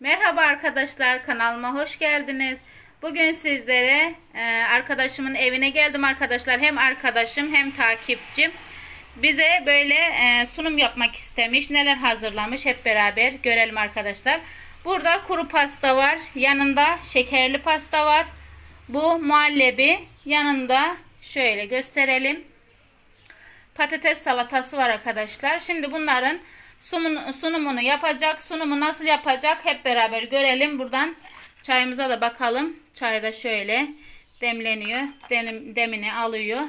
Merhaba arkadaşlar kanalıma hoş geldiniz. Bugün sizlere e, arkadaşımın evine geldim arkadaşlar. Hem arkadaşım hem takipçim. Bize böyle e, sunum yapmak istemiş. Neler hazırlamış hep beraber görelim arkadaşlar. Burada kuru pasta var. Yanında şekerli pasta var. Bu muhallebi. Yanında şöyle gösterelim patates salatası var arkadaşlar. Şimdi bunların sunumunu, sunumunu yapacak. Sunumu nasıl yapacak hep beraber görelim. Buradan çayımıza da bakalım. Çay da şöyle demleniyor. Denim, demini alıyor.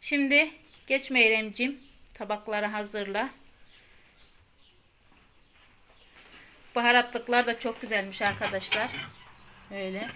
Şimdi geç Meyremciğim. Tabakları hazırla. Baharatlıklar da çok güzelmiş arkadaşlar. Öyle.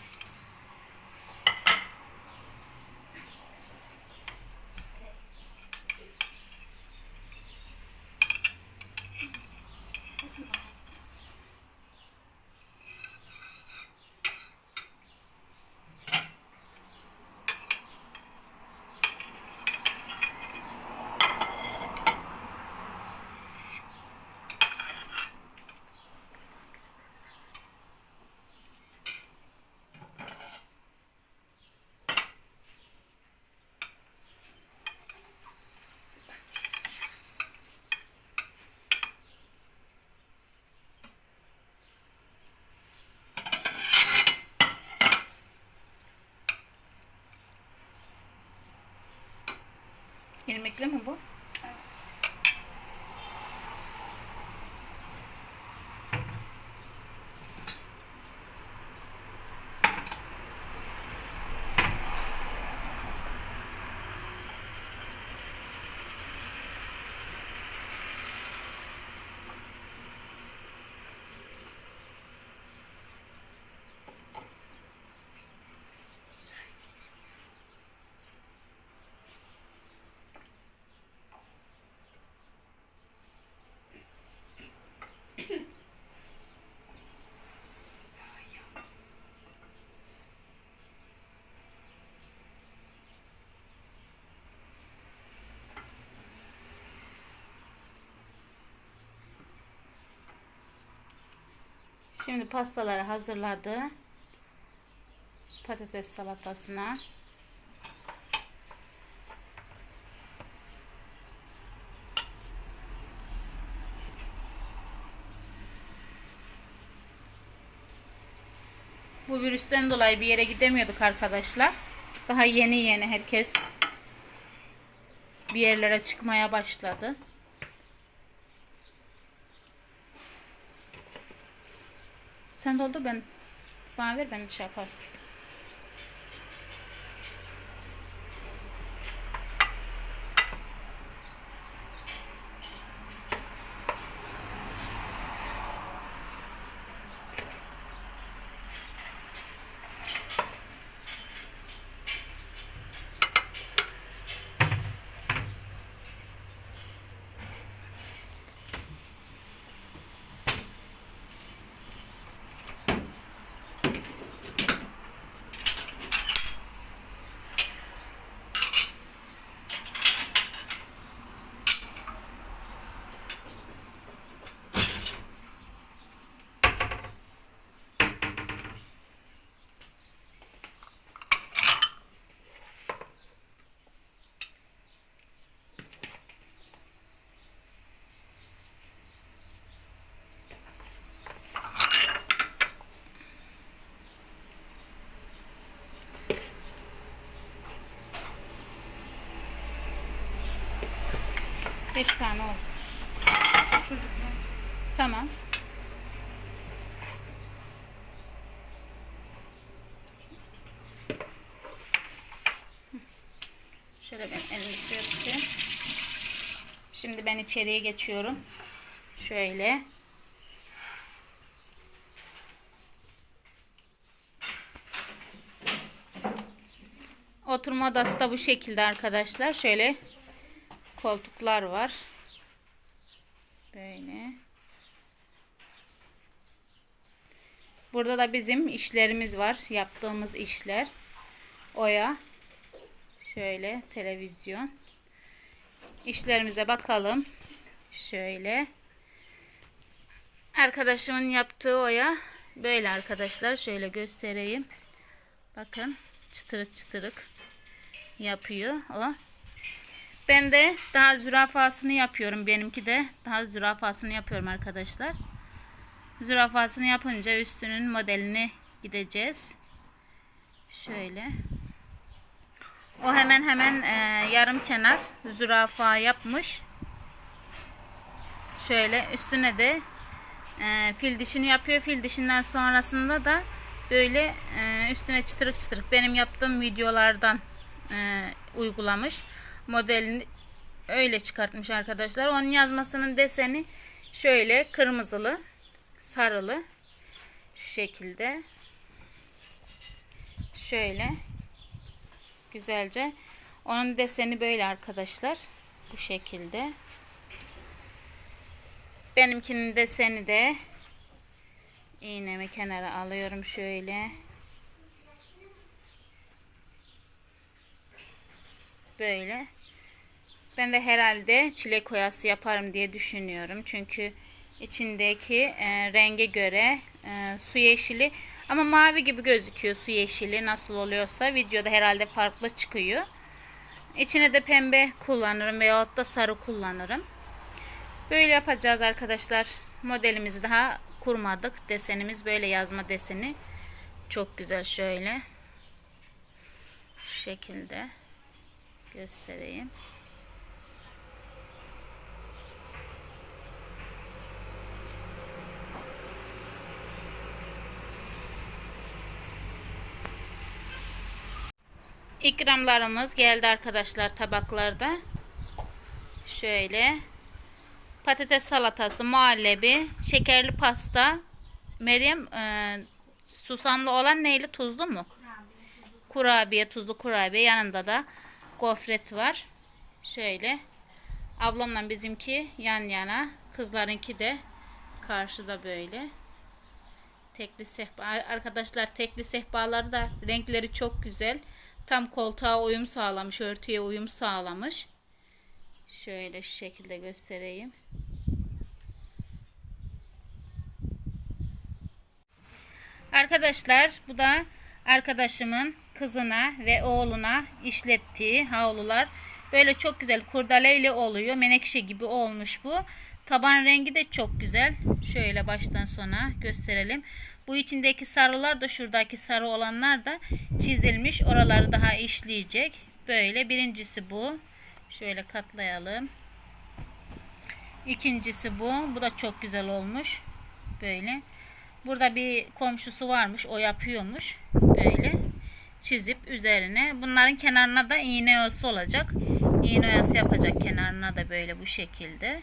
İrmikli mi bu? Şimdi pastaları hazırladı. Patates salatasına. Bu virüsten dolayı bir yere gidemiyorduk arkadaşlar. Daha yeni yeni herkes bir yerlere çıkmaya başladı. Sen doldur ben bana ver ben şey yaparım. Beş tane oldu. Çocuklar. Tamam. Şöyle ben elimi sürteyim. Şimdi ben içeriye geçiyorum. Şöyle. Oturma odası da bu şekilde arkadaşlar. Şöyle koltuklar var. Böyle. Burada da bizim işlerimiz var. Yaptığımız işler. Oya. Şöyle televizyon. İşlerimize bakalım. Şöyle. Arkadaşımın yaptığı oya Böyle arkadaşlar şöyle göstereyim. Bakın çıtırık çıtırık yapıyor o. Ben de daha zürafasını yapıyorum. Benimki de daha zürafasını yapıyorum arkadaşlar. Zürafasını yapınca üstünün modelini gideceğiz. Şöyle. O hemen hemen e, yarım kenar zürafa yapmış. Şöyle üstüne de e, fil dişini yapıyor. Fil dişinden sonrasında da böyle e, üstüne çıtırık çıtırık benim yaptığım videolardan e, uygulamış. Modelini öyle çıkartmış arkadaşlar. Onun yazmasının deseni şöyle kırmızılı, sarılı şu şekilde. Şöyle güzelce. Onun deseni böyle arkadaşlar. Bu şekilde. Benimkinin deseni de iğnemi kenara alıyorum şöyle. Böyle. Ben de herhalde çilek oyası yaparım diye düşünüyorum. Çünkü içindeki e, renge göre e, su yeşili ama mavi gibi gözüküyor su yeşili nasıl oluyorsa videoda herhalde farklı çıkıyor. İçine de pembe kullanırım veyahut da sarı kullanırım. Böyle yapacağız arkadaşlar. Modelimizi daha kurmadık. Desenimiz böyle yazma deseni. Çok güzel şöyle. Şu şekilde göstereyim. İkramlarımız geldi arkadaşlar tabaklarda. Şöyle patates salatası, muhallebi, şekerli pasta. Meryem e, susamlı olan neyli tuzlu mu? Kurabiye, tuzlu kurabiye. Yanında da gofret var. Şöyle. Ablamla bizimki yan yana. Kızlarınki de karşıda böyle. Tekli sehpa. Arkadaşlar tekli sehpaları da renkleri çok güzel. Tam koltuğa uyum sağlamış. Örtüye uyum sağlamış. Şöyle şu şekilde göstereyim. Arkadaşlar bu da arkadaşımın kızına ve oğluna işlettiği havlular. Böyle çok güzel kurdaleyle oluyor. Menekşe gibi olmuş bu. Taban rengi de çok güzel. Şöyle baştan sona gösterelim. Bu içindeki sarılar da şuradaki sarı olanlar da çizilmiş. Oraları daha işleyecek. Böyle birincisi bu. Şöyle katlayalım. İkincisi bu. Bu da çok güzel olmuş. Böyle. Burada bir komşusu varmış. O yapıyormuş. Böyle çizip üzerine. Bunların kenarına da iğne oyası olacak. İğne oyası yapacak kenarına da böyle bu şekilde.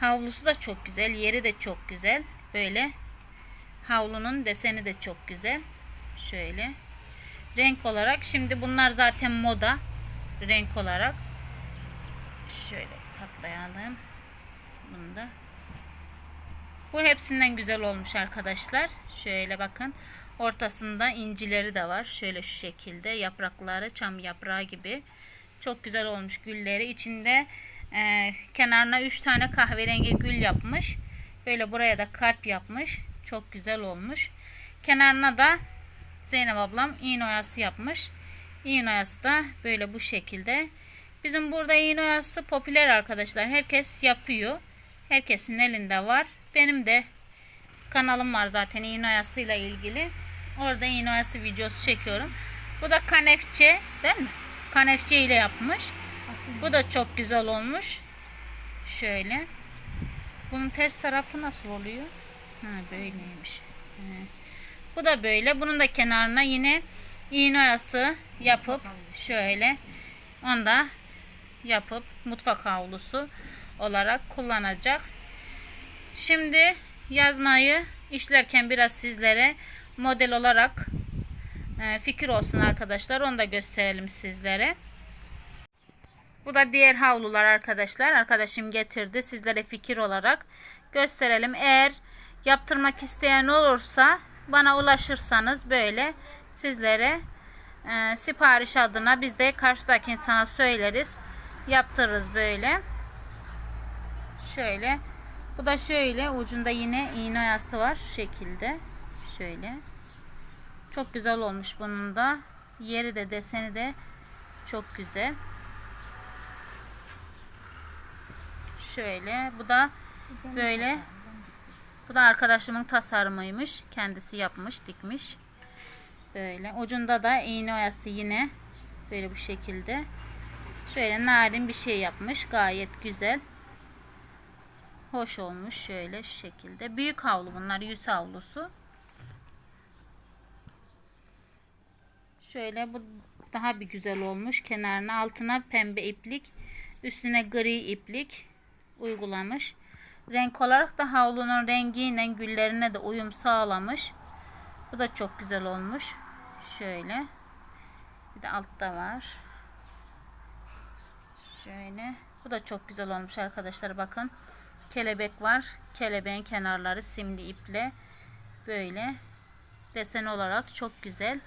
Havlusu da çok güzel. Yeri de çok güzel. Böyle havlunun deseni de çok güzel. Şöyle. Renk olarak şimdi bunlar zaten moda. Renk olarak. Şöyle katlayalım. Bunu da. Bu hepsinden güzel olmuş arkadaşlar. Şöyle bakın. Ortasında incileri de var. Şöyle şu şekilde. Yaprakları çam yaprağı gibi. Çok güzel olmuş gülleri. İçinde e, kenarına 3 tane kahverengi gül yapmış. Böyle buraya da kalp yapmış. Çok güzel olmuş. Kenarına da Zeynep ablam iğne oyası yapmış. İğne oyası da böyle bu şekilde. Bizim burada iğne oyası popüler arkadaşlar. Herkes yapıyor. Herkesin elinde var. Benim de kanalım var zaten iğne oyasıyla ilgili. Orada iğne oyası videosu çekiyorum. Bu da kanefçe değil mi? Kanefçe ile yapmış. Bu da çok güzel olmuş. Şöyle. Bunun ters tarafı nasıl oluyor? Ha böyleymiş. He. Bu da böyle. Bunun da kenarına yine iğne oyası yapıp şöyle onu da yapıp mutfak havlusu olarak kullanacak. Şimdi yazmayı işlerken biraz sizlere model olarak e, fikir olsun arkadaşlar. Onu da gösterelim sizlere. Bu da diğer havlular arkadaşlar. Arkadaşım getirdi. Sizlere fikir olarak gösterelim. Eğer yaptırmak isteyen olursa bana ulaşırsanız böyle sizlere e, sipariş adına biz de karşıdaki insana söyleriz. Yaptırırız böyle. Şöyle. Bu da şöyle ucunda yine iğne oyası var şu şekilde. Şöyle. Çok güzel olmuş bunun da. Yeri de deseni de çok güzel. Şöyle. Bu da böyle. Bu da arkadaşımın tasarımıymış. Kendisi yapmış, dikmiş. Böyle. Ucunda da iğne oyası yine. Böyle bu şekilde. Şöyle narin bir şey yapmış. Gayet güzel. Hoş olmuş şöyle şu şekilde. Büyük havlu bunlar. Yüz havlusu. Şöyle bu daha bir güzel olmuş. Kenarına altına pembe iplik, üstüne gri iplik uygulamış. Renk olarak da havlunun rengiyle güllerine de uyum sağlamış. Bu da çok güzel olmuş. Şöyle. Bir de altta var. Şöyle. Bu da çok güzel olmuş arkadaşlar. Bakın. Kelebek var. Kelebeğin kenarları simli iple böyle desen olarak çok güzel.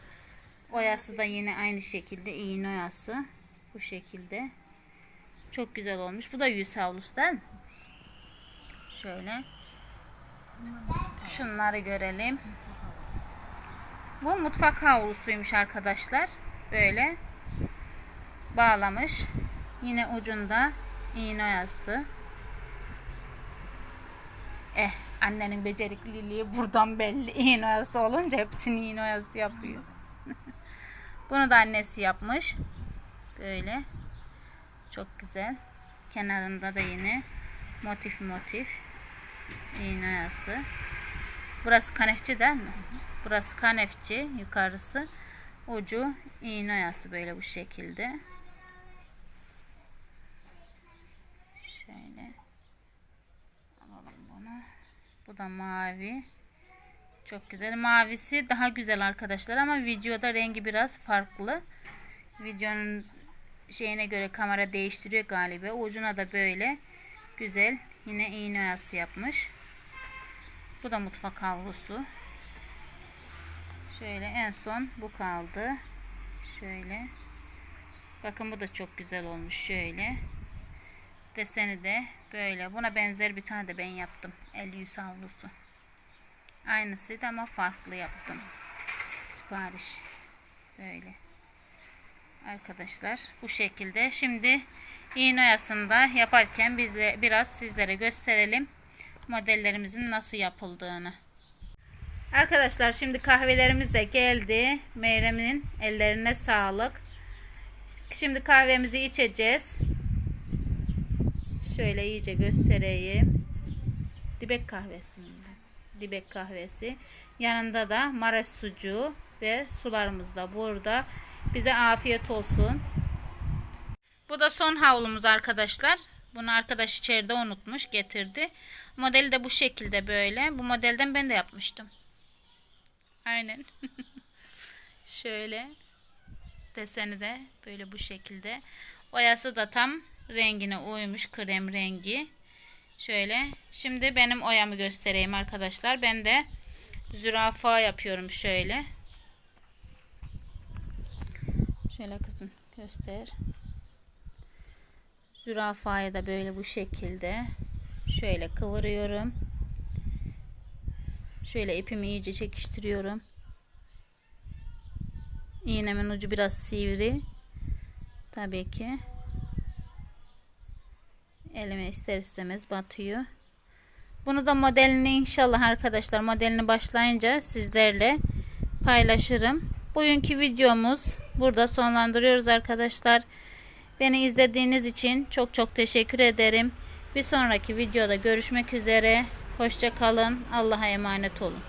Oyası da yine aynı şekilde iğne oyası. Bu şekilde. Çok güzel olmuş. Bu da yüz havlusu değil mi? Şöyle. Şunları görelim. Bu mutfak havlusuymuş arkadaşlar. Böyle bağlamış. Yine ucunda iğne oyası. Annenin becerikliliği buradan belli. İğne oyası olunca hepsini iğne yapıyor. Bunu da annesi yapmış. Böyle. Çok güzel. Kenarında da yine motif motif iğne. Burası kanefçi değil mi? Burası kanefçi yukarısı. Ucu iğne böyle bu şekilde. Şöyle alalım bunu. Bu da mavi. Çok güzel. Mavisi daha güzel arkadaşlar ama videoda rengi biraz farklı. Videonun şeyine göre kamera değiştiriyor galiba. Ucuna da böyle güzel yine iğne oyası yapmış. Bu da mutfak havlusu. Şöyle en son bu kaldı. Şöyle. Bakın bu da çok güzel olmuş şöyle. Deseni de böyle. Buna benzer bir tane de ben yaptım. El yüz havlusu. Aynısıydı ama farklı yaptım. Sipariş. Böyle. Arkadaşlar bu şekilde. Şimdi iğne oyasında yaparken biz de biraz sizlere gösterelim modellerimizin nasıl yapıldığını. Arkadaşlar şimdi kahvelerimiz de geldi. Meyrem'in ellerine sağlık. Şimdi kahvemizi içeceğiz. Şöyle iyice göstereyim. Dibek kahvesi? Dibek kahvesi. Yanında da maraş sucuğu ve sularımız da burada. Bize afiyet olsun. Bu da son havlumuz arkadaşlar. Bunu arkadaş içeride unutmuş getirdi. Modeli de bu şekilde böyle. Bu modelden ben de yapmıştım. Aynen. Şöyle. Deseni de böyle bu şekilde. Oyası da tam rengine uymuş. Krem rengi. Şöyle. Şimdi benim oyamı göstereyim arkadaşlar. Ben de zürafa yapıyorum şöyle. Şöyle kızım göster. Zürafayı da böyle bu şekilde şöyle kıvırıyorum. Şöyle ipimi iyice çekiştiriyorum. İğnemin ucu biraz sivri. Tabii ki. Elime ister istemez batıyor. Bunu da modelini inşallah arkadaşlar modelini başlayınca sizlerle paylaşırım. Bugünkü videomuz burada sonlandırıyoruz arkadaşlar. Beni izlediğiniz için çok çok teşekkür ederim. Bir sonraki videoda görüşmek üzere. Hoşça kalın. Allah'a emanet olun.